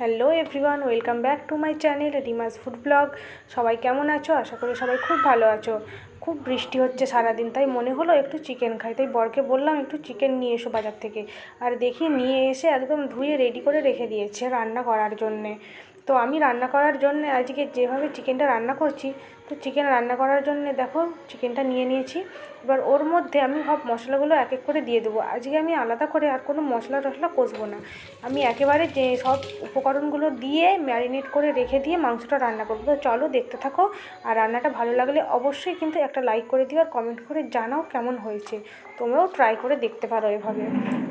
Hello everyone, welcome back to my channel Rimas food blog. সবাই কেমন আছো? আশা করি সবাই খুব ভালো আছো। খুব বৃষ্টি হচ্ছে সারাদিন, তাই মনে হলো একটু চিকেন খাই। তাই বরকে বললাম একটু চিকেন নিয়ে এসো বাজার থেকে। আর দেখি নিয়ে এসে একদম ধুয়ে রেডি করে রেখে দিয়েছে রান্না করার জন্যে। তো আমি রান্না করার জন্য আজকে যেভাবে চিকেনটা রান্না করছি, তো চিকেন রান্না করার জন্য দেখো চিকেনটা নিয়ে নিয়েছি। এবার ওর মধ্যে আমি সব মশলাগুলো এক এক করে দিয়ে দেবো। আজকে আমি আলাদা করে আর কোনো মশলা টশলা কষবো না। আমি একেবারে যে সব উপকরণগুলো দিয়ে ম্যারিনেট করে রেখে দিয়ে মাংসটা রান্না করব। তো চলো দেখতে থাকো। আর রান্নাটা ভালো লাগলে অবশ্যই কিন্তু একটা লাইক করে দিও আর কমেন্ট করে জানাও কেমন হয়েছে। তোমরাও ট্রাই করে দেখতে পারো এভাবে।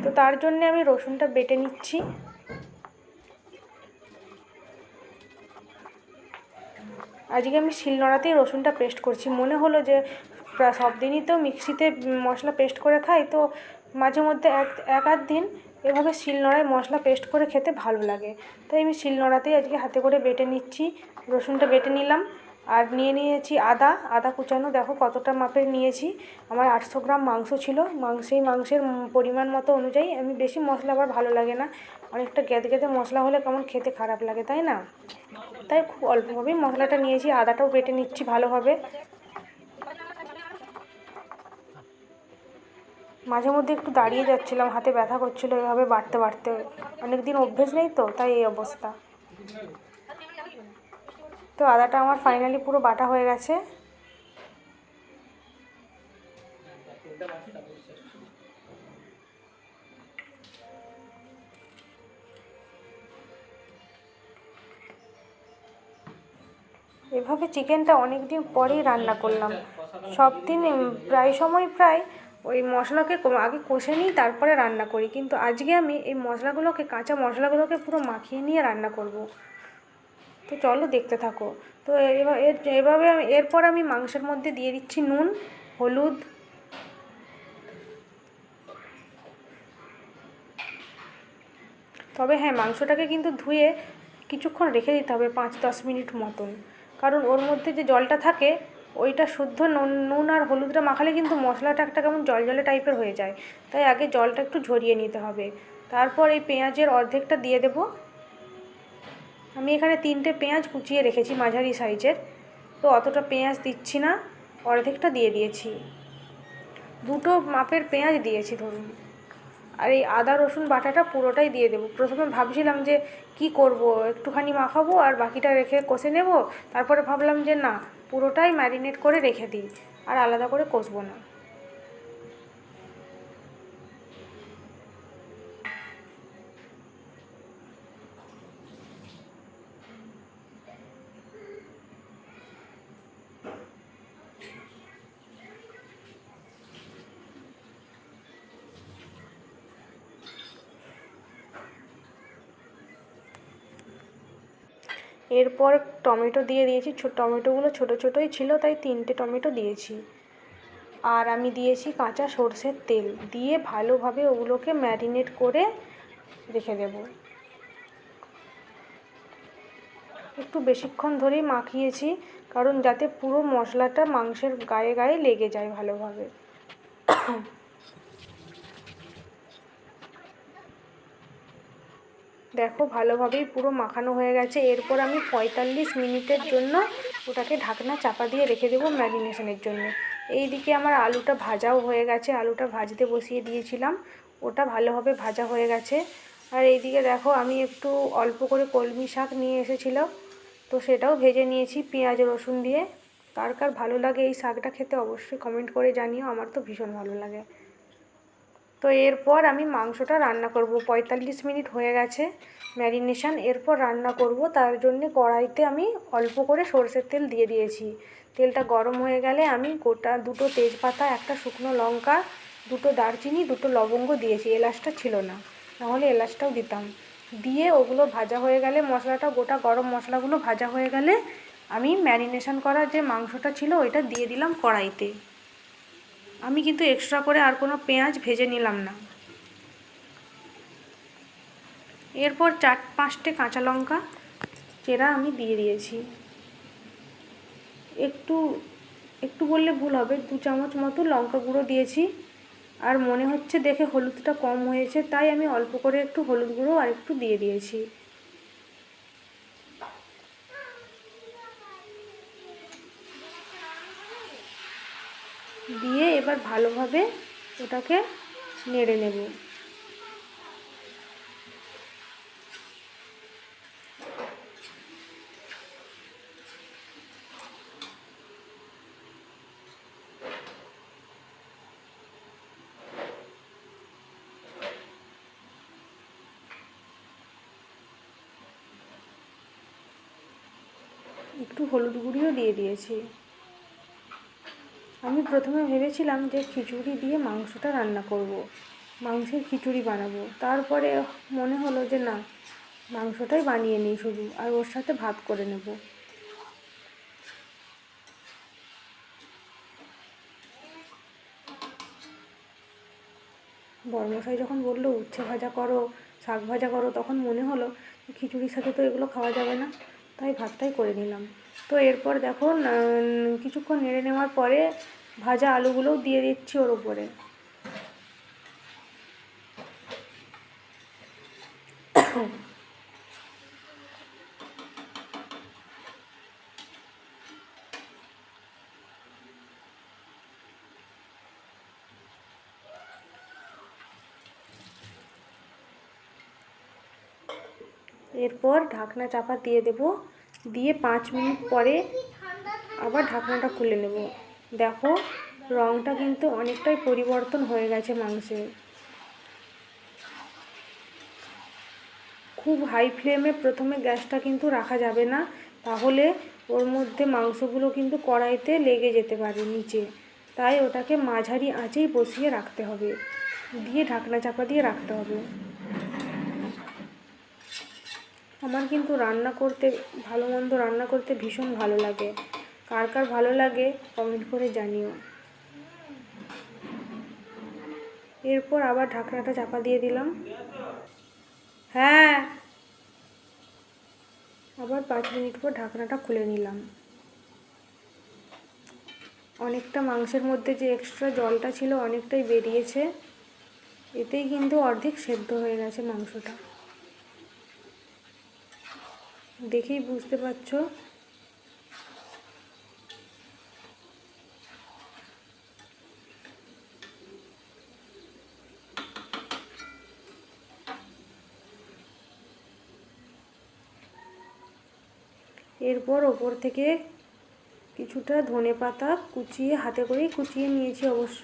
তো তার জন্যে আমি রসুনটা বেটে নিচ্ছি। আজকে আমি শিলনোড়াতেই রসুনটা পেস্ট করছি। মনে হলো যে প্রায় সব দিনই তো মিক্সিতে মশলা পেস্ট করে খাই, তো মাঝে মধ্যে এক এক আধ দিন এভাবে শিলনোড়ায় মশলা পেস্ট করে খেতে ভালো লাগে। তাই আমি শিলনোড়াতেই আজকে হাতে করে বেটে নিচ্ছি, রসুনটা বেটে নিলাম। আর নিয়ে নিয়েছি আদা আদা কুচানো। দেখো কতটা মাপের নিয়েছি। আমার আটশো গ্রাম মাংস ছিল। মাংস, সেই মাংসের পরিমাণ মতো অনুযায়ী আমি বেশি মশলা আবার ভালো লাগে না। অনেকটা গেদে গেদে মশলা হলে কেমন খেতে খারাপ লাগে, তাই না? তাই খুব অল্পভাবেই মশলাটা নিয়েছি। আদাটাও বেটে নিচ্ছি ভালোভাবে। মাঝে মধ্যে একটু দাঁড়িয়ে যাচ্ছিলাম, হাতে ব্যথা করছিল, এভাবে বাড়তে বাড়তে। অনেক দিন অভ্যেস নেই তো, তাই এই অবস্থা। তো আদাটা আমার ফাইনালি পুরো বাটা হয়ে গেছে। এভাবে চিকেনটা অনেক দিন পরেই রান্না করলাম। সব দিন প্রায় সময় প্রায় ওই মশলাকে আগে কষে নিই, তারপরে রান্না করি। কিন্তু আজকে আমি এই মশলাগুলোকে, কাঁচা মশলাগুলোকে পুরো মাখিয়ে নিয়ে রান্না করব। তো চলো দেখতে থাকো। তো এভাবে এরপর আমি মাংসের মধ্যে দিয়ে দিচ্ছি নুন, হলুদ। তবে হ্যাঁ মাংসটাকে কিন্তু ধুয়ে কিছুক্ষণ রেখে দিতে হবে পাঁচ দশ মিনিট মতন। কারণ ওর মধ্যে যে জলটা থাকে, ওইটা শুদ্ধ নুন নুন আর হলুদটা মাখালে কিন্তু মশলাটা একটা কেমন জল জলে টাইপের হয়ে যায়। তাই আগে জলটা একটু ঝরিয়ে নিতে হবে। তারপর এই পেঁয়াজের অর্ধেকটা দিয়ে দেব। আমি এখানে তিনটে পেঁয়াজ কুচিয়ে রেখেছি মাঝারি সাইজের। তো অতটা পেঁয়াজ দিচ্ছি না, অর্ধেকটা দিয়ে দিয়েছি। দুটো মাপের পেঁয়াজ দিয়েছি ধরুন। আর এই আদা, রসুন, বাটাটা পুরোটাই দিয়ে দেবো। প্রথমে ভাবছিলাম যে কি করব, একটুখানি মাখাবো আর বাকিটা রেখে কষে নেব। তারপরে ভাবলাম যে না, পুরোটাই ম্যারিনেট করে রেখে দিই, আর আলাদা করে কষবো না। এরপর টমেটো দিয়ে দিয়েছি। টমেটোগুলো ছোটো ছোটোই ছিল, তাই তিনটে টমেটো দিয়েছি। আর আমি দিয়েছি কাঁচা সর্ষের তেল। দিয়ে ভালোভাবে ওগুলোকে ম্যারিনেট করে রেখে দেব। একটু বেশিক্ষণ ধরেই মাখিয়েছি, কারণ যাতে পুরো মশলাটা মাংসের গায়ে গায়ে লেগে যায় ভালোভাবে। দেখো, ভালোভাবেই পুরো মাখানো হয়ে গেছে। এরপর আমি পঁয়তাল্লিশ মিনিটের জন্য ওটাকে ঢাকনা চাপা দিয়ে রেখে দেবো ম্যারিনেশনের জন্য। এই দিকে আমার আলুটা ভাজাও হয়ে গেছে। আলুটা ভাজতে বসিয়ে দিয়েছিলাম। ওটা ভালোভাবে ভাজা হয়ে গেছে। আর এইদিকে দেখো, আমি একটু অল্প করে কলমি শাক নিয়ে এসেছিলাম। তো সেটাও ভেজে নিয়েছি পেঁয়াজ, রসুন দিয়ে। কার কার ভালো লাগে এই শাকটা খেতে অবশ্যই কমেন্ট করে জানিও। আমার তো ভীষণ ভালো লাগে। তো এরপর আমি মাংসটা রান্না করব। পঁয়তাল্লিশ মিনিট হয়ে গেছে ম্যারিনেশান। এরপর রান্না করব। তার জন্যে কড়াইতে আমি অল্প করে সর্ষের তেল দিয়ে দিয়েছি। তেলটা গরম হয়ে গেলে আমি গোটা দুটো তেজপাতা, একটা শুকনো লঙ্কা, দুটো দারচিনি, দুটো লবঙ্গ দিয়েছি। এলাচটা ছিল না। নাহলে এলাচটাও দিতাম। দিয়ে ওগুলো ভাজা হয়ে গেলে, মশলাটা, গোটা গরম মশলাগুলো ভাজা হয়ে গেলে আমি ম্যারিনেশান করা যে মাংসটা ছিল, ওইটা দিয়ে দিলাম কড়াইতে। আমি কিন্তু এক্সট্রা করে আর কোনো পেঁয়াজ ভেজে নিলাম না। এরপর চার, পাঁচটে কাঁচা লঙ্কা চেরা আমি দিয়ে দিয়েছি। একটু একটু বললে ভুল হবে, দু চামচ মতো লঙ্কা গুঁড়ো দিয়েছি। আর মনে হচ্ছে দেখে হলুদটা কম হয়েছে, তাই আমি অল্প করে একটু হলুদ গুঁড়ো আর একটু দিয়ে দিয়েছি। দিয়ে এবার ভালোভাবে ওটাকে নেড়ে নেব। একটু হলুদ গুঁড়িও দিয়ে দিয়েছি। আমি প্রথমে ভেবেছিলাম যে খিচুড়ি দিয়ে মাংসটা রান্না করব। মাংসের খিচুড়ি বানাবো। তারপরে মনে হলো যে না, মাংসটাই বানিয়ে নিই শুধু, আর ওর সাথে ভাত করে নেব। বর্মশাই যখন বলল, উচ্ছে ভাজা করো, শাক ভাজা করো, তখন মনে হলো খিচুড়ির সাথে তো এগুলো খাওয়া যাবে না। তাই ভাতটাই করে নিলাম। তো এরপর দেখো কিছুক্ষণ নেড়ে নেওয়ার পরে ভাজা আলুগুলোও দিয়ে দিচ্ছি ওর উপরে। এরপর ঢাকনা চাপা দিয়ে দেব। দিয়ে পাঁচ মিনিট পরে আবার ঢাকনাটা খুলে নেব। দেখো রঙটা কিন্তু অনেকটাই পরিবর্তন হয়ে গেছে মাংসের খুব হাই ফ্লেমে প্রথমে গ্যাসটা কিন্তু রাখা যাবে না, তাহলে ওর মধ্যে মাংসগুলো কিন্তু কড়াইতে লেগে যেতে পারে নিচে। তাই ওটাকে মাঝারি আঁচেই বসিয়ে রাখতে হবে। দিয়ে ঢাকনা চাপা দিয়ে রাখতে হবে। আমার কিন্তু রান্না করতে, ভালো মন্দ রান্না করতে ভীষণ ভালো লাগে। কার কার ভালো লাগে কমেন্ট করে জানিও। এরপর আবার ঢাকনাটা চাপা দিয়ে দিলাম। হ্যাঁ। আবার পাঁচ মিনিট পর ঢাকনাটা খুলে নিলাম। অনেকটা মাংসের মধ্যে যে এক্সট্রা জলটা ছিল অনেকটাই বেরিয়েছে, এতেই কিন্তু অর্ধেক সেদ্ধ হয়ে গেছে মাংসটা। দেখেই বুঝতে পারছ। এরপর ওপর থেকে কিছুটা ধনে পাতা কুচিয়ে হাতে করেই কুচিয়ে নিয়েছি অবশ্য।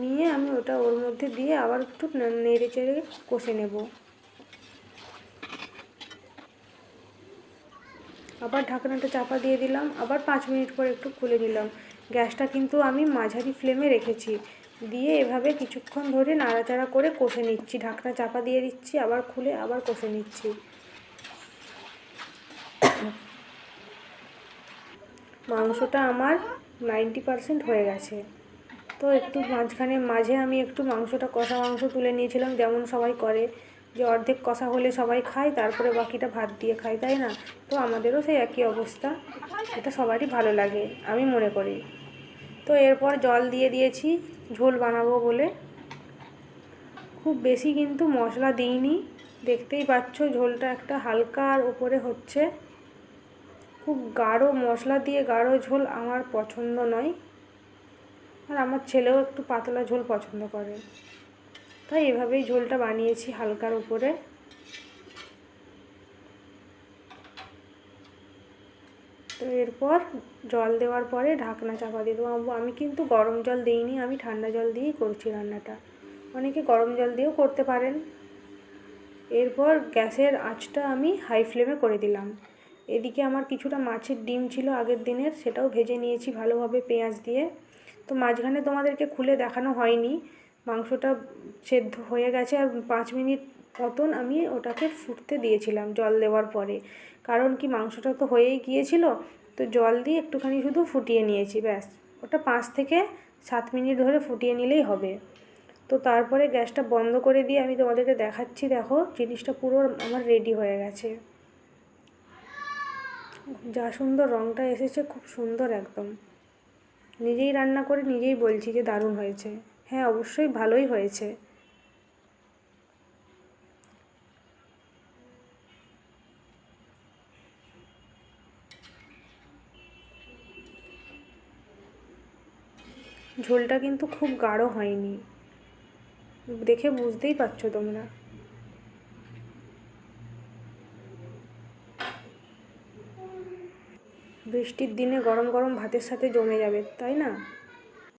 নিয়ে আমি ওটা ওর মধ্যে দিয়ে আবার একটু নেড়ে চেড়ে কষে নেব। আবার ঢাকনাটা চাপা দিয়ে দিলাম, আবার পাঁচ মিনিট পর একটু খুলে নিলাম। গ্যাসটা কিন্তু আমি মাঝারি ফ্লেমে রেখেছি। দিয়ে এভাবে কিছুক্ষণ ধরে নাড়াচাড়া করে কষে নিচ্ছি। ঢাকনা চাপা দিয়ে দিচ্ছি, আবার খুলে আবার কষে নিচ্ছি। মাংসটা আমার নাইনটি পারসেন্ট হয়ে গেছে। তো একটু মাঝখানে, মাঝে আমি একটু মাংসটা কষা মাংস তুলে নিয়েছিলাম, যেমন সবাই করে। যে অর্ধেক কষা হলে সবাই খায়, তারপরে বাকিটা ভাত দিয়ে খায়, তাই না? তো আমাদেরও সেই একই অবস্থা। এটা সবারই ভালো লাগে, আমি মনে করি। তো এরপর জল দিয়ে দিয়েছি, ঝোল বানাবো বলে। খুব বেশি কিন্তু মশলা দিইনি। দেখতেই পাচ্ছ ঝোলটা একটা হালকার ওপরে হচ্ছে। খুব গাঢ় মশলা দিয়ে গাঢ় ঝোল আমার পছন্দ নয়। আর আমার ছেলেও একটু পাতলা ঝোল পছন্দ করে। তাই এভাবেই ঝোলটা বানিয়েছি হালকার উপরে। তো এরপর জল দেওয়ার পরে ঢাকনা চাপা দিয়ে দেবো। আমি কিন্তু গরম জল দিইনি, আমি ঠান্ডা জল দিয়েই করছি রান্নাটা। অনেকে গরম জল দিয়েও করতে পারেন। এরপর গ্যাসের আঁচটা আমি হাই ফ্লেমে করে দিলাম। এদিকে আমার কিছুটা মাছের ডিম ছিল আগের দিনের, সেটাও ভেজে নিয়েছি ভালোভাবে পেঁয়াজ দিয়ে। তো মাঝখানে তোমাদেরকে খুলে দেখানো হয়নি। মাংসটা সেদ্ধ হয়ে গেছে আর পাঁচ মিনিট মতন আমি ওটাকে ফুটতে দিয়েছিলাম জল দেওয়ার পরে। কারণ কি মাংসটা তো হয়েই গিয়েছিল, তো জল দিয়ে একটুখানি শুধু ফুটিয়ে নিয়েছি, ব্যাস। ওটা পাঁচ থেকে সাত মিনিট ধরে ফুটিয়ে নিলেই হবে। তো তারপরে গ্যাসটা বন্ধ করে দিয়ে আমি তোমাদেরকে দেখাচ্ছি, দেখো জিনিসটা পুরো আমার রেডি হয়ে গেছে। যা সুন্দর রঙটা এসেছে, খুব সুন্দর একদম। নিজেই রান্না করে নিজেই বলছি যে দারুণ হয়েছে। হ্যাঁ অবশ্যই ভালোই হয়েছে। ঝোলটা কিন্তু খুব গাঢ় হয়নি। দেখে বুঝতেই পারছ তোমরা। বৃষ্টির দিনে গরম গরম ভাতের সাথে জমে যাবে, তাই না?